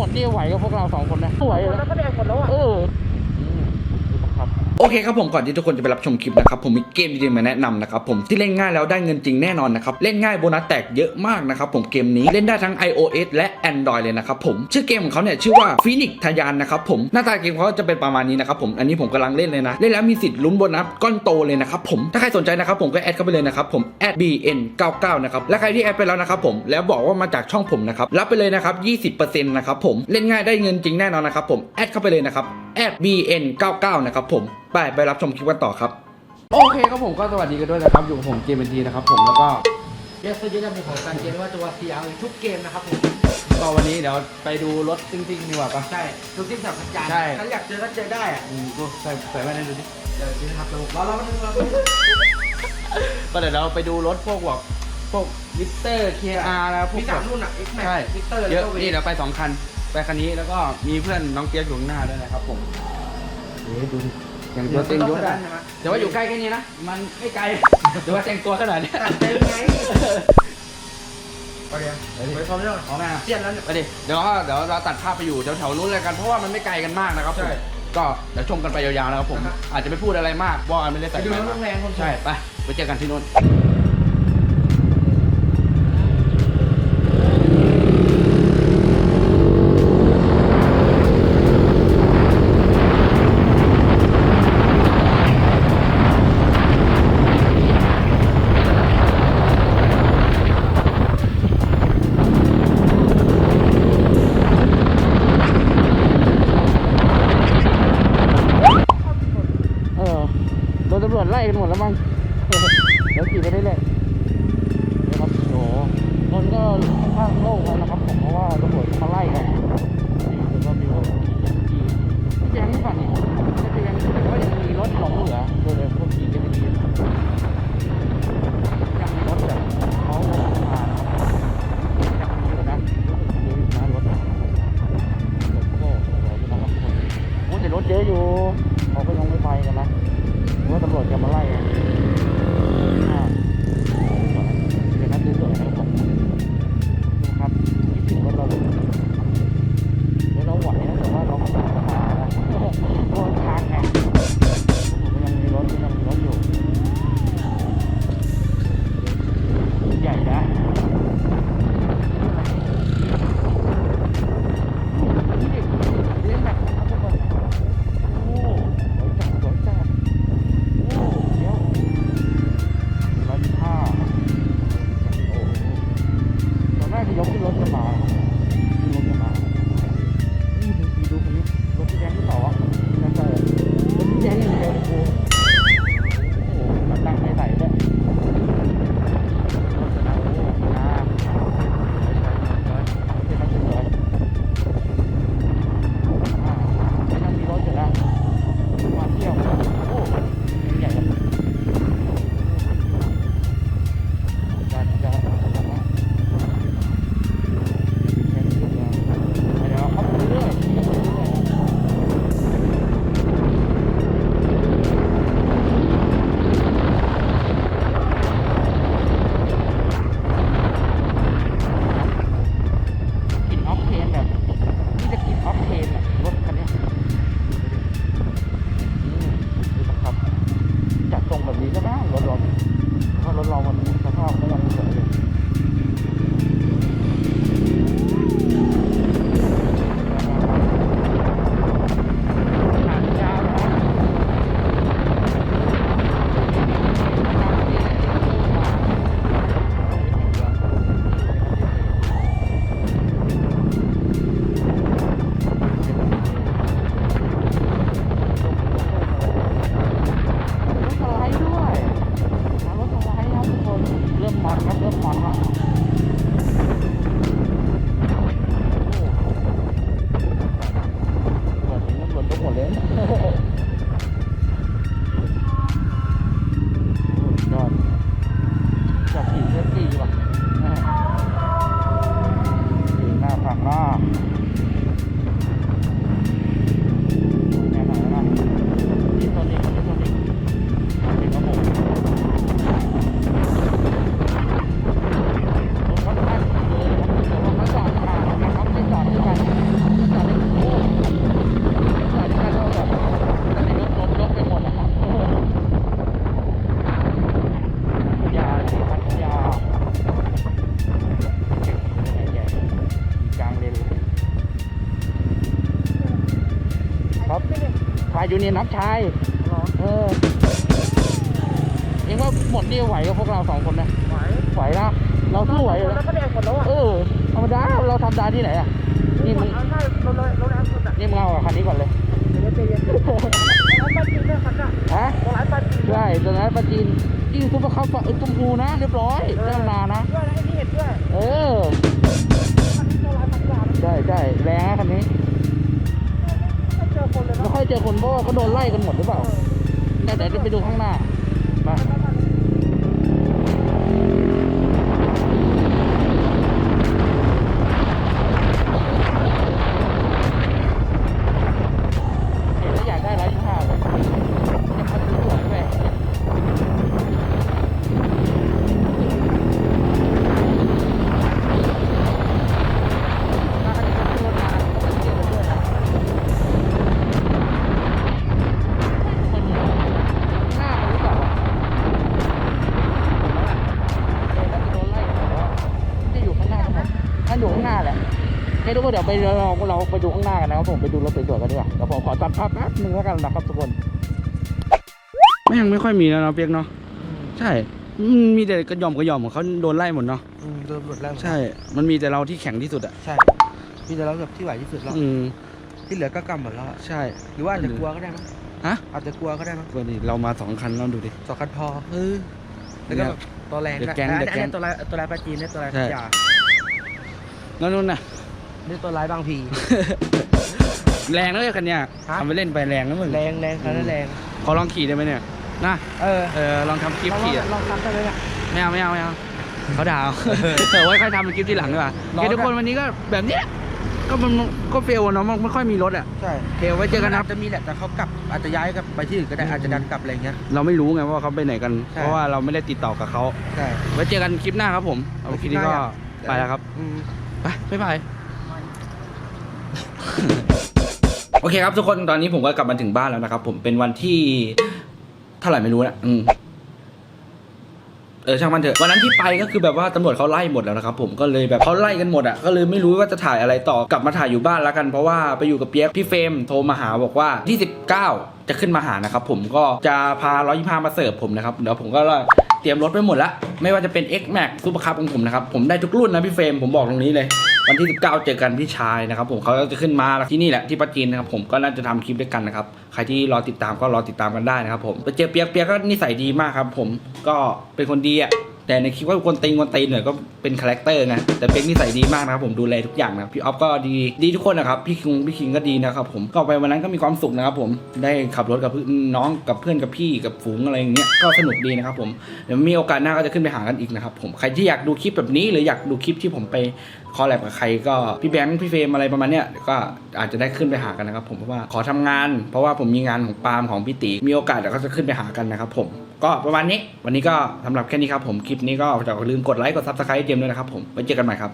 หมดนี่ไหวกับพวกเราสองคนนะไหวเลยแล้วก็แดงหมดแล้วอะเอออืมครับ โอเคครับผมก่อนที่ทุกคนจะไปรับชมคลิปนะครับผมมีเกมดีๆมาแนะนำนะครับผมที่เล่นง่ายแล้วได้เงินจริงแน่นอนนะครับเล่นง่ายโบนัสแตกเยอะมากนะครับผมเกมนี้เล่นได้ทั้ง iOS และ Android เลยนะครับผมชื่อเกมของเขาเนี่ยชื่อว่า Phoenix ทยานนะครับผมหน้าตาเกมเขาจะเป็นประมาณนี้นะครับผมอันนี้ผมกำลังเล่นเลยนะเล่นแล้วมีสิทธิ์ลุ้นโบนัสก้อนโตเลยนะครับผมถ้าใครสนใจนะครับผมก็แอดเข้าไปเลยนะครับผม @bn99 นะครับและใครที่แอดไปแล้วนะครับผมแล้วบอกว่ามาจากช่องผมนะครับรับไปเลยนะครับ20%นะครับผมเล่นง่ายได้เงินจริงแน่นอนนะครับผมแอดเข้าไปเลยนะครับ @bn99 นะครับผมไปไปรับชมคลิปกันต่อครับ โอเคครับผมก็สวัสดีกันด้วยนะครับ อยู่กับผมเกมเป็นทีนะครับผมแล้วก็เรียกซื้อเยอะจะเป็นของการเกมไม่ว่าจะว่า CR ทุกเกมนะครับผมก็วันนี้เดี๋ยวไปดูรถจริงๆดีกว่าปะ ใช่ทุกที่สับจานใช่ ถ้าอยากเจอก็เจอได้อะอืมดูใส่ใส่แว่นให้ดูดิเดี๋ยวนี้นะครับเราเราเรามาดูเราดูก็เดี๋ยวเราไปดูรถพวกแบบพวกวิสเตอร์เคอาร์นะพวมีกสาแบมบรุ่นอะ X Max ใช่ Victor เยแล้วอะก็นี่เดี๋ยวไปสองคัน ไปคันนี้แล้วก็มีเพื่อนน้องเปียกอยู่ข้างหน้าด้วยนะครับผมเฮ้ยดูดิ อย่างตัวเต็งยศอะแต่ว่าอยู่ใกล้แค่นี้นะ มันไม่ไกลแต่ว่าแต่งตัวขนาดเนี้ยตัดเต็มไงไปเดี๋ยวไปดิไปพร้อมแล้วเอาหน้าเสียนแล้วเนี่ยไปดิเดี๋ยวเราเดี๋ยวเราตัดภาพไปอยู่แถวๆนู้นเลยกันเพราะว่ามันไม่ไกลกันมากนะครับผมใช่ก็เดี๋ยวชมกันไปยาวๆนะครับผมนะครับอาจจะไม่พูดอะไรมากเพราะว่าไม่ได้ไปใส่ดูแมสรถมาแรงคนใช่ไปไปเจอกันที่นู้น กันหมดแล้วมั้งเดี๋ยวขี่ไปได้เลยนะครับโอ้โหรถก็ค่อนข้างโล่งแล้วนะครับผมเพราะว่าตำรวจมาไล่กันนี่แล้วก็มีรถขี่ขี่แจ้งนี่ก่อนนี่จะเป็นยังแต่ก็ยังมีรถหลงเหลือโดยเฉพ จะยกขึ้นรถกระบะขึ้นรถกระบะนี่ดูสีดูคนนี้รถพี่แดงหรือเปล่าวะไม่ใช่รถพี่แดงอย่างเดี เนี่ยน้องชายเออเองว่าหมดนี่ไหวกับพวกเราสองคนนะไหวไหวนะเราสู้ไหวอยู่แล้วนะก็แดงหมดแล้วอะเออธรรมดาเราทำได้ที่ไหนอะนี่มึงเอาใช่เราเลยเราแรงสุดอะนี่มึงเอากับคันนี้ก่อนเลยเดี๋ยวใจเย็นร้านปลาจีนด้วยคันน่ะฮะร้านปลาจีนด้วยใช่ตอนนั้นปลาจีนยิ่งซุปเปอร์คัพเออชมพูนะเรียบร้อยเจ้านานะด้วยนะไอ้นี่เห็นด้วยเออ เจอคนเพราะว่าเขาโดนไล่กันหมดหรือเปล่าแต่เดี๋ยวจะไปดูข้างหน้ามา เฮ้ยทุกคนเดี๋ยวไปเราเราไปดูข้างหน้ากันนะครับผมไปดูรถสวยๆกันดีกว่าเดี๋ยวผมขอตัดภาพแป๊บนึงแล้วกันนะครับทุกคนไม่ยังไม่ค่อยมีแล้วเนาะเปียกเนาะใช่มันมีแต่กระหย่อมกระหย่อมของเขาโดนไล่หมดเนาะอืมโดนหมดแล้วใช่ มันมีแต่เราที่แข็งที่สุดอะใช่มีแต่เราแบบที่ไหวที่สุดแล้วอืมที่เหลือก็กำหมดแล้วอะใช่ หรือว่าอาจจะกลัวก็ได้มั้งฮะอาจจะกลัวก็ได้มั้งก็ดิเรามาสองคันลองดูดิสองคันพอเออแล้วก็แบบตัวแรงเดี๋ยวด้วยแก๊งอันเดี๋ยวแก๊งนี้ตัวร้ายตัวร้ายปลาจีนเนี่ยตัวร้ายใช่ยาแล้วนู่นน่ะ นี่ตัวร้ายบางพี แรงแล้วไอ้คันเนี้ยฮะ ทำไปเล่นไปแรงแล้วมึงแรงแรงคันนั้นแรงขอลองขี่ได้ไหมเนี่ยนะเออเออลองทำคลิปลองขี่อะลองทำได้ไหมเนี่ย ไม่เอาไม่เอาไม่เอาเขาด่าเอาเออไว้ค่อยทำเป็นคลิปที่หลังดีกว่าลองโอเคทุกคนได้วันนี้ก็แบบเนี้ยก็มันก็เฟลอะเนาะมันไม่ค่อยมีรถอะใช่โอเคไว้เจอกันนะครับาจจะมีแหละแต่เขากลับอาจจะย้ายกลับไปที่อื่นก็ได้อาจจะดันกลับอะไรเงี้ย เราไม่รู้ไงว่าเขาไปไหนกัน ใช่ เพราะว่าเราไม่ได้ติดต่อกับเขาใช่ ไว้เจอกันคลิปหน้าครับผม เอาคลิปนี้ก็คลิปหน้า ไปแล้วครับอืม ไปบ๊ายบาย โอเคครับทุกคนตอนนี้ผมก็กลับมาถึงบ้านแล้วนะครับ ผมเป็นวันที่เท่าไหร่ไม่รู้นะอืมเออช่างมันเถอะวันนั้นที่ไปก็คือแบบว่าตำรวจเขาไล่หมดแล้วนะครับผมก็เลยแบบเขาไล่กันหมดอะก็เลยไม่รู้ว่าจะถ่ายอะไรต่อกลับมาถ่ายอยู่บ้านแล้วกันเพราะว่าไปอยู่กับเปียกพี่เฟรมโทรมาหาบอกว่าที่ 19 จะขึ้นมาหานะครับผมก็จะพา125มาเสิร์ฟผมนะครับเดี๋ยวผมก็ เตรียมรถไปหมดละไม่ว่าจะเป็น X Max Super Cup ของผมนะครับ ผมได้ทุกรุ่นนะพี่เฟรมผมบอกตรงนี้เลย วันที่ 19 เจอกันพี่ชายนะครับผมเขาจะขึ้นมาที่นี่แหละที่ปัจจีนนะครับผมก็น่าจะทำคลิปด้วยกันนะครับใครที่รอติดตามก็รอติดตามกันได้นะครับผมไปเจอเปียกเปียกก็นิสัยดีมากครับ ผมก็เป็นคนดีอะ แต่ในคลิปว่าคนตีนคนตีนหน่อยก็เป็นคาแรคเตอร์ไงแต่เปียกนิสัยดีมากนะครับผมดูแลทุกอย่างนะพี่ออฟก็ดีดีทุกคนนะครับพี่คิงพี่คิงก็ดีนะครับผมก็ไปวันนั้นก็มีความสุขนะครับผมได้ขับรถกับน้องกับเพื่อนกับพี่กับฝูงอะไรอย่างเงี้ยก็สนุกดีนะครับผมเดี๋ยวมีโอกาสหน้าก็จะขึ้นไปหากันอีกนะครับผมใครที่อยากดูคลิปแบบนี้ หรืออยากดูคลิปที่ผมไปคอลแลบกับใครก็พี่แบงค์พี่เฟรมอะไรประมาณเนี้ยก็อาจจะได้ขึ้นไปหากันนะครับผมเพราะว่าขอทำงาน เพราะว่าผมมีงานของปาล์มของพี่ตีมีโอกาสเดี๋ยวก็จะขึ้นไปหากันนะครับผม ก็ประมาณนี้ วันนี้ก็สำหรับแค่นี้ครับผม คลิปนี้ก็อย่าลืมกดไลค์ กดซับสไครต์เจมด้วยนะครับผม ไว้เจอกันใหม่ครับ